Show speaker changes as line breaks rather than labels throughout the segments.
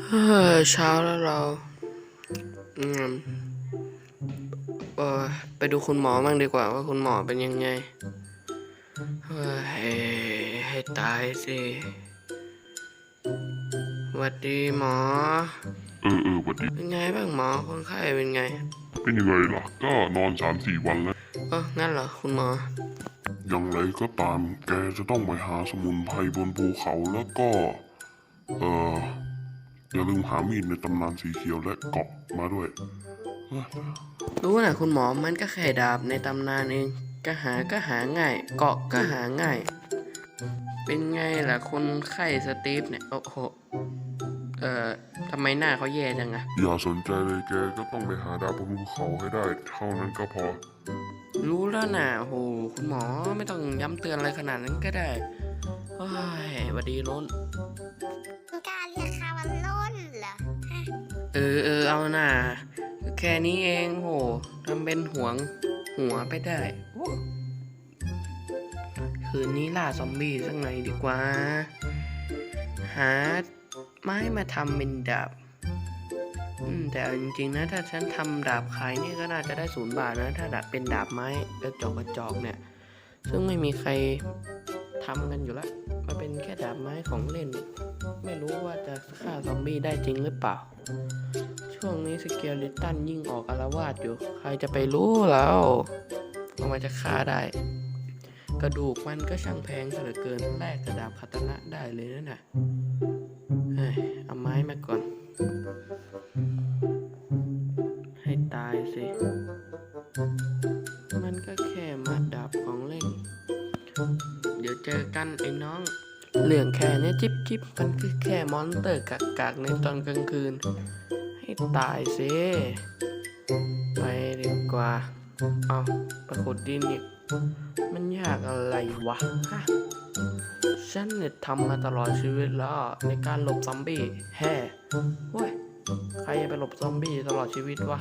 เฮ้ยเช้าแล้วเราอืมเออไปดูคุณหมอมั่งดีกว่าว่าคุณหมอเป็นยังไงเฮ้ยให้ตายสิหวัดดีหมอ
เออเออวันนี้
เป็นไงบ้างหมอคนไข้เป็นไง
เป็นยังไงล่ะ ก็นอนสามสี่วันแล้ว
เอองั้นเหรอคุณหมอ
อย่างไรก็ตามแกจะต้องไปหาสมุนไพรบนภูเขาแล้วก็ เออ อย่าลืมหามีดในตำนานสีเขียวและเกาะมาด้วยเอ้ย
รู้นะคุณหมอมันก็แค่ดาบในตำนานเองก็หาก็หาง่าย เกาะก็หาง่าย เป็นไงล่ะคนไข้สตีฟเนี่ยโอ้โหเอ่อทำไมหน้าเขาแย่จังอะ
อย่าสนใจเลยแกก็ต้องไปหาดาวบนภูเขาให้ได้ เท่านั้นก็พอ
รู้แล้วนะโอ้โหคุณหมอไม่ต้องย้ำเตือนอะไรขนาดนั้นก็ได้โอ้ยหวัดดีล้น
มึงกล้าเรีย เอ
อเออเอาหน่าแค่นี้เองโหทำเป็นห่วงหัวไปได้ คืนนี้ล่าซอมบี้สักหน่อยดีกว่า หาไม้มาทำเป็นดาบแต่จริงๆนะถ้าฉันทำดาบขายนี่ก็น่าจะได้ศูนย์บาทนะ ถ้าดาบเป็นดาบไม้กระจอกกระจอกเนี่ย ซึ่งไม่มีใครทำกันอยู่แล้ว มันเป็นแค่ดาบไม้ของเล่น ไม่รู้ว่าจะฆ่าซอมบี้ได้จริงหรือเปล่า ช่วงนี้สเกลลิตันยิ่งออกอารวาสอยู่ ใครจะไปรู้แล้วว่ามันจะฆ่าได้ กระดูกมันก็ช่างแพงเหลือเกินแลกกระดาบคาตนะได้เลยนะนน่ะ จิบจิบมันคือแค่มอนเตอร์กักกักๆในตอนกลางคืน ให้ตายสิไปดีกว่า เอาประขุดดินอีกมันยากอะไรวะฮะฉันเนี่ยทำมาตลอดชีวิตแล้ว ในการหลบซอมบี้แฮ่เว้ยใครจะไปหลบซอมบี้ตลอดชีวิตวะ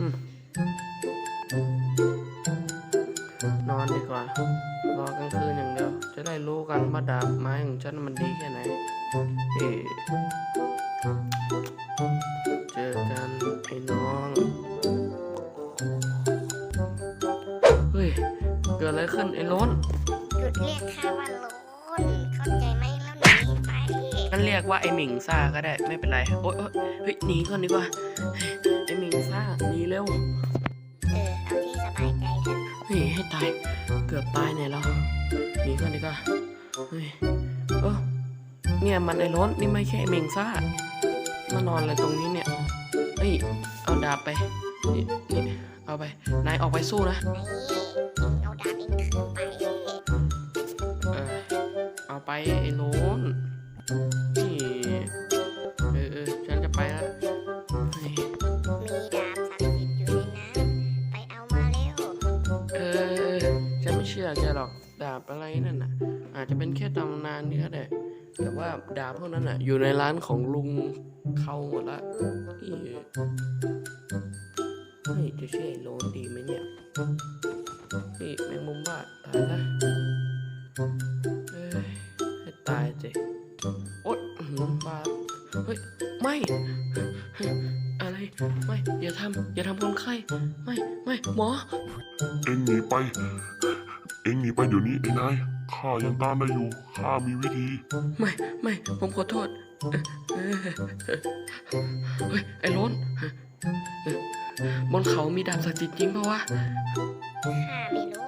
อืมนอนดีกว่า ได้รู้กันว่าดาบไม้ของฉันมันดีแค่ไหน เอ๊ะเจอกันไอ้น้อง เฮ้ย เกิดอะไรขึ้นไอ้ล้น
หยุดเรียกข้าว่าล้นเข้าใจไหมแล้วหนีไป
งั้นเรียกว่าไอ้หมิงซ่าก็ได้ไม่เป็นไร โอ๊ยโอ๊ยเฮ้ยหนีก่อนดีกว่าเฮ้ยไอ้หมิงซ่าหนีเร็ว
เออ เอาที่สบายใจเถอะ
เฮ้ยให้ตาย เกือบตายเนี่ยเราหนีก่อนดีกว่า เฮ้ยเออเนี่ยมันไอ้ล้นนี่ไม่ใช่ไอ้หมิงซ่ามานอนอะไรตรงนี้เนี่ยเฮ้ยเอาดาบไปนี่นี่เอาไปนายออกไปสู้นะ
นี่เอาดาบเองคืนไป
เออเอาไปไอ้โล้ อาจจะเป็นแค่ตำนานนี่ก็ได้แต่ว่าดาบพวกนั้นน่ะ อยู่ในร้านของลุงเขาหมดละนี่เฮ้ยจะเชื่อไอ้โลนดีไหมเนี่ยนี่แมงมุมบ้าตายละเอ้ยให้ตายสิโอ๊ยอื้อหือบ้าเฮ้ยไม่อะไรไม่อย่าทำอย่าทำคนไข้ไม่ไม่หมอ
เอ็งหนีไป เอ็งหนีไปเดี๋ยวนี้ไอ้นาย ข้ายังต้านได้อยู่ ข้ามีวิธี
ไม่ไม่ ผมขอโทษเออเฮ้ยไอ้โล้นบนเขามีดาบศักดิ์สิทธิ์จริงปะวะ
ข้าไม่รู้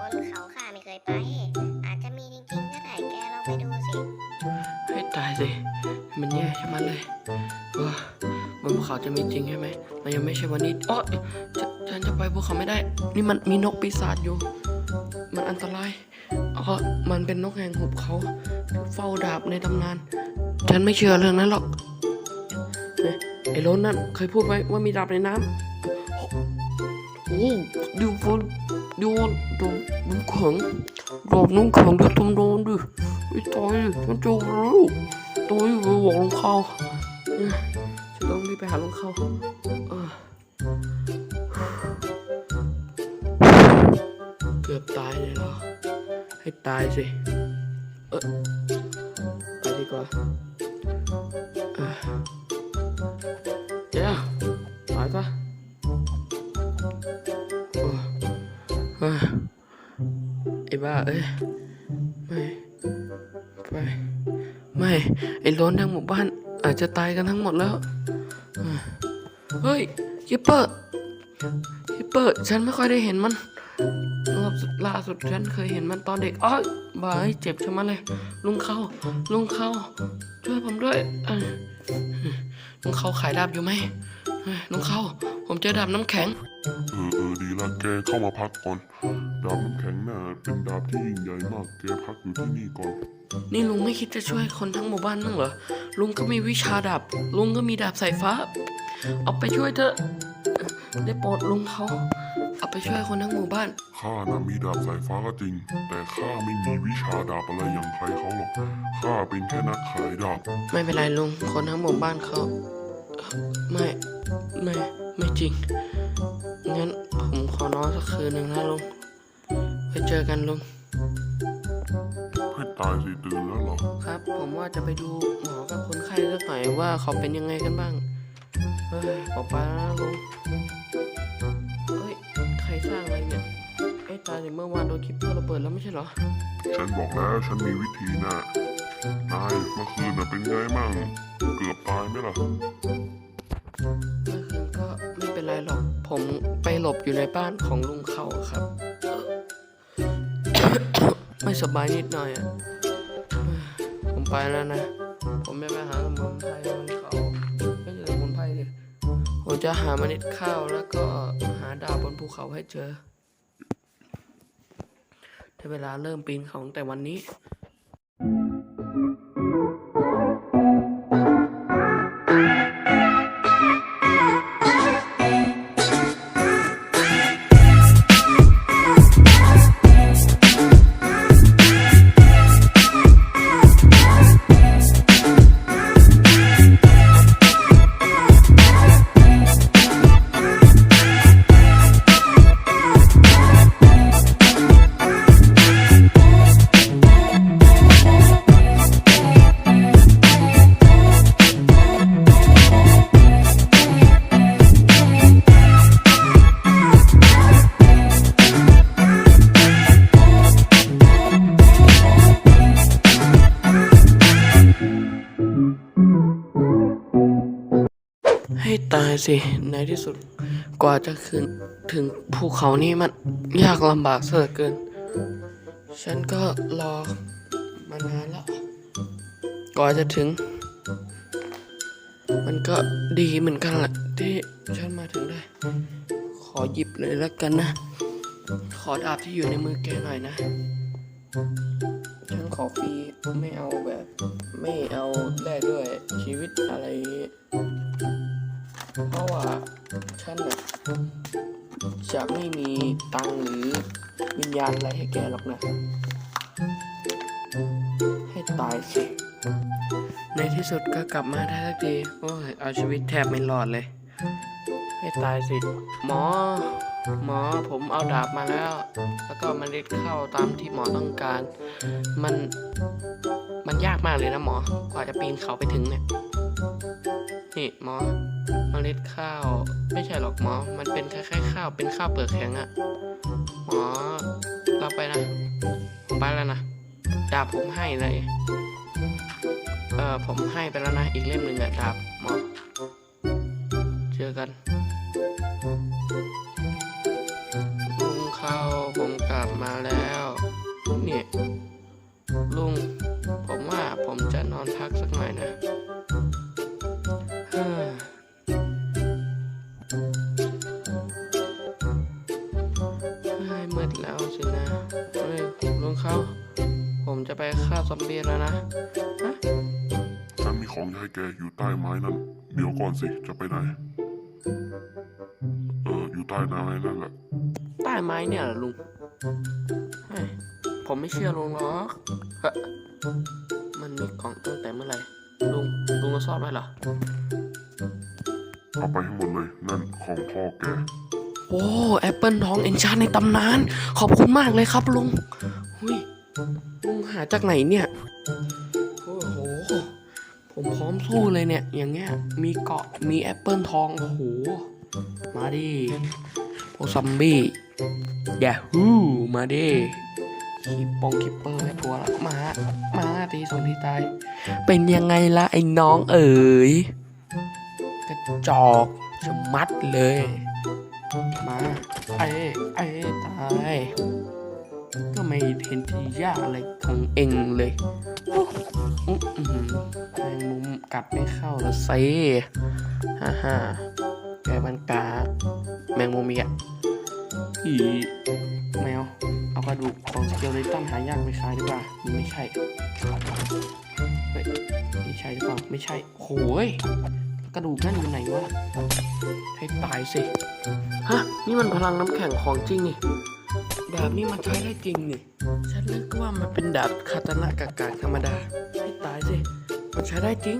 บนเขาข้าไม่เคยไป อาจจะมีจริงๆก็ได้แกลองไปดูสิ
ให้ตายสิมันแย่ใช่ไหมเลยเออบนภูเขาจะมีจริงใช่ไหมมันยังไม่ใช่วันนี้อ๋อฉันฉันจะไปภูเขาไม่ได้ นี่มันมีนกปีศาจอยู่ มันอันตราย อ๋อมันเป็นนกแห่งหุบเขาเฝ้าดาบในตำนาน ฉันไม่เชื่อเรื่องนั้นหรอกไอ้ล้นนั่นเคยพูดไว้ว่ามีดาบในน้ำโอ้ดูบนดูดูน้ำแข็งดาบน้ำแข็งดูตำนานดิไอ้ตายมันจะรู้ตายไปบอกลุงเขาฉันต้องรีบไปหาลุงเขาเกือบตายเลยเหรอ ให้ตายสิ เออไปดีกว่าเอ้ยเดี๋ยวตายซะไอ้บ้า เอ้ย ไม่ไม่ไม่ ไอ้โล้นทั้งหมู่บ้าน อาจจะตายกันทั้งหมดแล้วเอ้ยเฮ้ยฮิปเปอร์ฮิปเปอร์ ฉันไม่ค่อยได้เห็นมัน ล่าสุดฉันเคยเห็นมันตอนเด็กอ้อยบาเจ็บชะมัดเลย ลุงเขาลุงเขาช่วยผมด้วยเอ้ยลุงเขาขายดาบอยู่ไหมเฮ้ยลุงเขาผมเจอดาบน้ำแข็ง
เออเออดีละแกเข้ามาพักก่อน ดาบน้ำแข็งน่ะเป็นดาบที่ยิ่งใหญ่มากแกพักอยู่ที่นี่ก่อน
นี่ลุงไม่คิดจะช่วยคนทั้งหมู่บ้านบ้างเหรอ ลุงก็มีวิชาดาบ ลุงก็มีดาบสายฟ้า เอาไปช่วยเถอะ ได้โปรดลุงเขา เอาไปช่วยคนทั้งหมู่บ้าน
ข้านะมีดาบสายฟ้าก็จริง แต่ข้าไม่มีวิชาดาบอะไรอย่างใครเขาหรอก ข้าเป็นแค่นักขายดาบ
ไม่เป็นไรลุง คนทั้งหมู่บ้านเขาเอ่อไม่ไม่ไม่จริง งั้นผมขอนอนสักคืนหนึ่งนะลุงไปเจอกันลุง
ให้ตายสิตื่นแล้วเหรอ
ครับ ผมว่าจะไปดูหมอกับคนไข้สักหน่อยว่าเขาเป็นยังไงกันบ้าง เฮ้ยออกไปแล้วนะลุง ตายเนี่ยเมื่อวานโดนคิปเปอร์ระเบิดแล้วไม่ใช่เหรอ
ฉันบอกแล้วฉันมีวิธีนะนายเมื่อคืนน่ะเป็นไงมั่งเกือบตายไหมล่ะ
เมื่อคืนก็ไม่เป็นไรหรอก ผมไปหลบอยู่ในบ้านของลุงเขาครับ ไม่สบายนิดหน่อยอะผมไปแล้วนะ ผมไม่ไปหาสมุนไพรบนเขาไม่ใช่สมุนไพรดิผมจะหาเมล็ดข้าวแล้วก็หาดาวบนภูเขาให้เจอ ถ้าเวลาเริ่มปีนเขาตั้งแต่วันนี้ ให้ตายสิ ในที่สุดกว่าจะขึ้นถึงภูเขานี่มันยากลำบากเสียเหลือเกิน ฉันก็รอมานานแล้ว กว่าจะถึง มันก็ดีเหมือนกันแหละที่ฉันมาถึงได้ ขอหยิบเลยแล้วกันนะ ขอดาบที่อยู่ในมือแกหน่อยนะฉันขอฟรีไม่เอาแบบ ไม่เอาแลกด้วยชีวิตอะไร เพราะว่าฉันน่ะจะไม่มีตังหรือวิญญาณอะไรให้แกหรอกนะ ให้ตายสิ ในที่สุดก็กลับมาได้สักที โอ้ย เอาชีวิตแทบไม่รอดเลย ให้ตายสิ หมอ หมอผมเอาดาบมาแล้ว แล้วก็มันเล็ดเข้าตามที่หมอต้องการ มัน มันยากมากเลยนะหมอ กว่าจะปีนเขาไปถึงเนี่ย นี่หมอ เมล็ดข้าว ไม่ใช่หรอกหมอ มันเป็นคล้ายๆข้าว เป็นข้าวเปลือกแข็งอะหมอรับไปนะ ผมไปแล้วนะดาบผมให้เลย เออผมให้ไปแล้วนะ อีกเล่มหนึ่งอะดาบหมอ เจอกันลุงเข้าผมกลับมาแล้วเนี่ยลุง ผมว่าผมจะนอนพักสักหน่อยนะ ผมจะไปฆ่าซอมบี้แล้วนะฮะ
ฉันมีของให้แกอยู่ใต้ไม้นั่น เดี๋ยวก่อนสิ จะไปไหน เออ อยู่ใต้ไม้นั่นแหละ
ใต้ไม้เนี่ยเหรอลุงเฮ้ยผมไม่เชื่อลุงหรอกเฮ้ยมันมีกล่องตั้งแต่เมื่อไหร่ ลุง ลุงก็ซ่อนไว้เหรอ
เอาไปให้หมดเลย นั่นของพ่อแก
โอ้แอปเปิลทองเอนชาในตำนาน ขอบคุณมากเลยครับลุง หุย ลุงหาจากไหนเนี่ย โอ้โห ผมพร้อมสู้เลยเนี่ย อย่างเงี้ย มีเกาะ มีแอปเปิลทอง โอ้โห มาดิพวกซอมบี้ยาฮูมาดิคีปองคิปเปอร์ไม่กลัวละมา มาตีส่วนที่ตาย เป็นยังไงล่ะไอ้น้องเอ๋ย กระจอกชะมัดเลย มา ไอ้ ไอ้ตาย ก็ไม่เห็นที่ยากอะไรของเองเลยอื้อหือแมงมุมกัดไม่เข้าละสิฮ่าฮ่าแกมันกาแมงมุมอีกอะอีแมว เอากระดูกของสเกลเลตันหายากไปขายดีกว่ามันไม่ใช่ เฮ้ย ไม่ใช่หรือเปล่า ไม่ใช่โหยกระดูกนั่นอยู่ไหนวะ ให้ตายสิ ฮะ นี่มันพลังน้ำแข็งของจริงนี่ ดาบนี่มันใช้ได้จริงนี่ฉันนึกว่ามันเป็นดาบคาตานะกากๆธรรมดาให้ตายสิมันใช้ได้จริง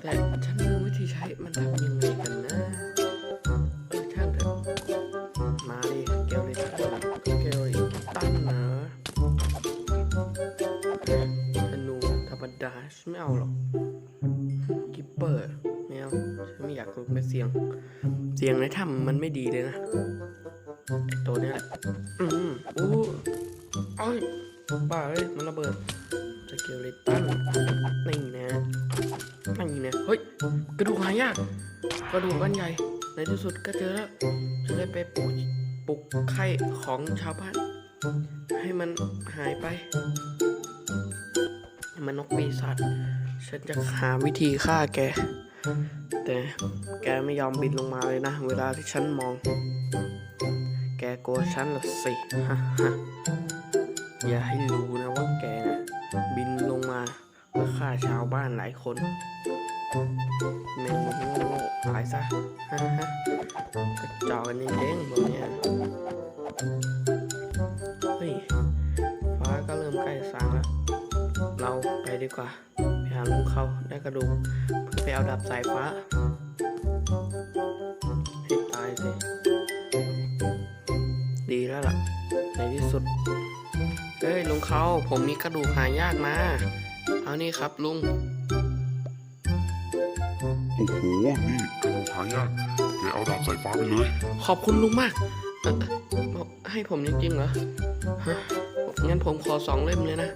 แต่ฉันไม่รู้วิธีใช้มันทำยังไงกันนะเออช่างเถอะมาดิเกลเลยตั้นเกลยตั้นนะธนูธรรมดาฉันไม่เอาหรอกกิปเปอร์ไม่เอาฉันไม่อยากลงไปเสียง เสียงในถ้ำมันไม่ดีเลยนะ ตัวเนี้ยแหละอืมอู้อ้อยบ้าเอ้ยมันระเบิดสเกลเลตันนี่นะนี่นะเฮ้ยกระดูกหายากกระดูกก้อนใหญ่ในที่สุดก็เจอแล้วจะได้ไปปลุกปลุกไข่ของชาวบ้าน ให้มันหายไปมันนกปีศาจฉันจะหาวิธีฆ่าแก แต่แกไม่ยอมบินลงมาเลยนะ เวลาที่ฉันมอง แกโกลัวฉันหรอสิฮ่าฮ่าอย่าให้รู้นะว่าแกนะบินลงมาเพื่อฆ่าชาวบ้านหลายคนแมงมุมโง่ๆตายซะฮ่าฮ่ากระจอกกันจริงๆพวกเนี้ยเฮ้ยฟ้าก็เริ่มใกล้สางแล้วเราไปดีกว่า ไปหาลุงเขาได้กระดูกเพื่อไปเอาดับสายฟ้า สุดเฮ้ยลุงเขาผมมีกระดูกหายากมา เอานี่ครับลุง
โอ้โหนี่กระดูกหายากแกเอาดาบสายฟ้าไปเลย
ขอบคุณลุงมากเอ่อเอ่อให้ผมจริงๆเหรอฮะงั้นผมขอสองเล่มเลยนะ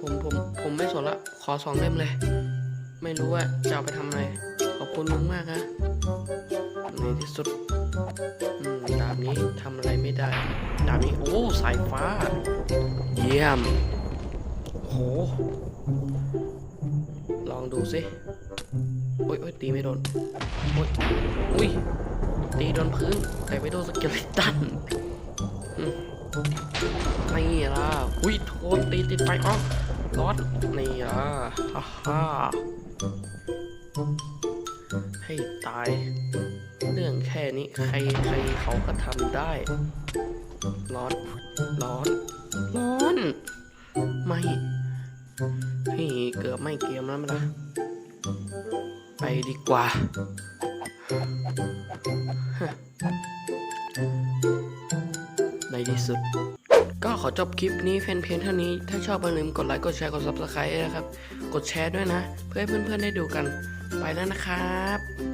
ผมผมผมไม่สนละ ขอสองเล่มเลย ไม่รู้ว่าจะเอาไปทำอะไร ขอบคุณลุงมากฮะในที่สุดอืม ดาบนี้ทำอะไรไม่ได้ ดาบนี้โอ้สายฟ้า เยี่ยมโห ลองดูสิโอ้ยโอ้ยตีไม่โดนโอ้ยอุ้ยตีโดนพื้นแต่ไม่โดนสเกเลตันนี่ล่ะอุ้ยโทนตีติดไฟอ๋อร้อนนี่ล่ะฮ่าฮ่า ให้ตาย เรื่องแค่นี้ใครใครเขาก็ทำได้ ร้อน ร้อน ร้อน ไม่เฮ้ยเกือบไม่เกมแล้วมั้ยล่ะไปดีกว่า ในที่สุด ก็ขอจบคลิปนี้เพียงเพียงเท่านี้ ถ้าชอบอย่าลืมกดไลค์ กดแชร์ กด subscribe นะครับ กดแชร์ด้วยนะ เพื่อให้เพื่อนๆได้ดูกัน ไปแล้วนะครับ